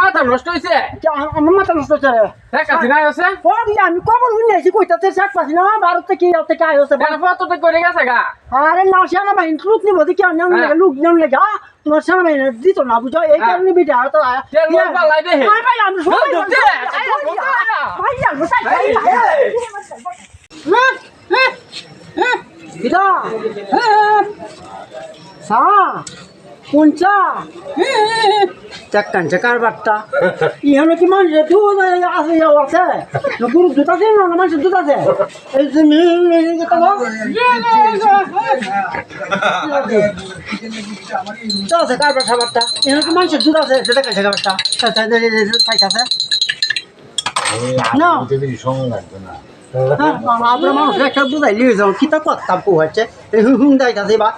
মাথা নষ্ট হয়েছে আমার মাথা নষ্ট পরে আমি কবর শুনে আছি কইতাতে শেখ পাসিনো ভারত থেকে ইয়া থেকে আয় হচ্ছে কেন ফটো করে গেছে গা আরে না সেনা বাহিনী লুক নিব দেখি হ্যাঁ। লুক নিলাম লেগা তোমার সেনা বাহিনী দিত না বুঝো এই হ্যাঁ। কারণে বিটা আমি কোনচা চাক্কান চাকার বাট্টা ইহানে কি মানুষ দুধ আছে ইয়া আছে গরু দুধ আছে না মানুষের দুধ আছে এই যে মেয়ে কথা তো আছে কার বাট্টা বাট্টা এখানে কি মানুষের দুধ আছে না হ্যাঁ আমরা মানুষ একটা বুঝাই যাও কি তা করতাম হচ্ছে হুম যাইতাছে বা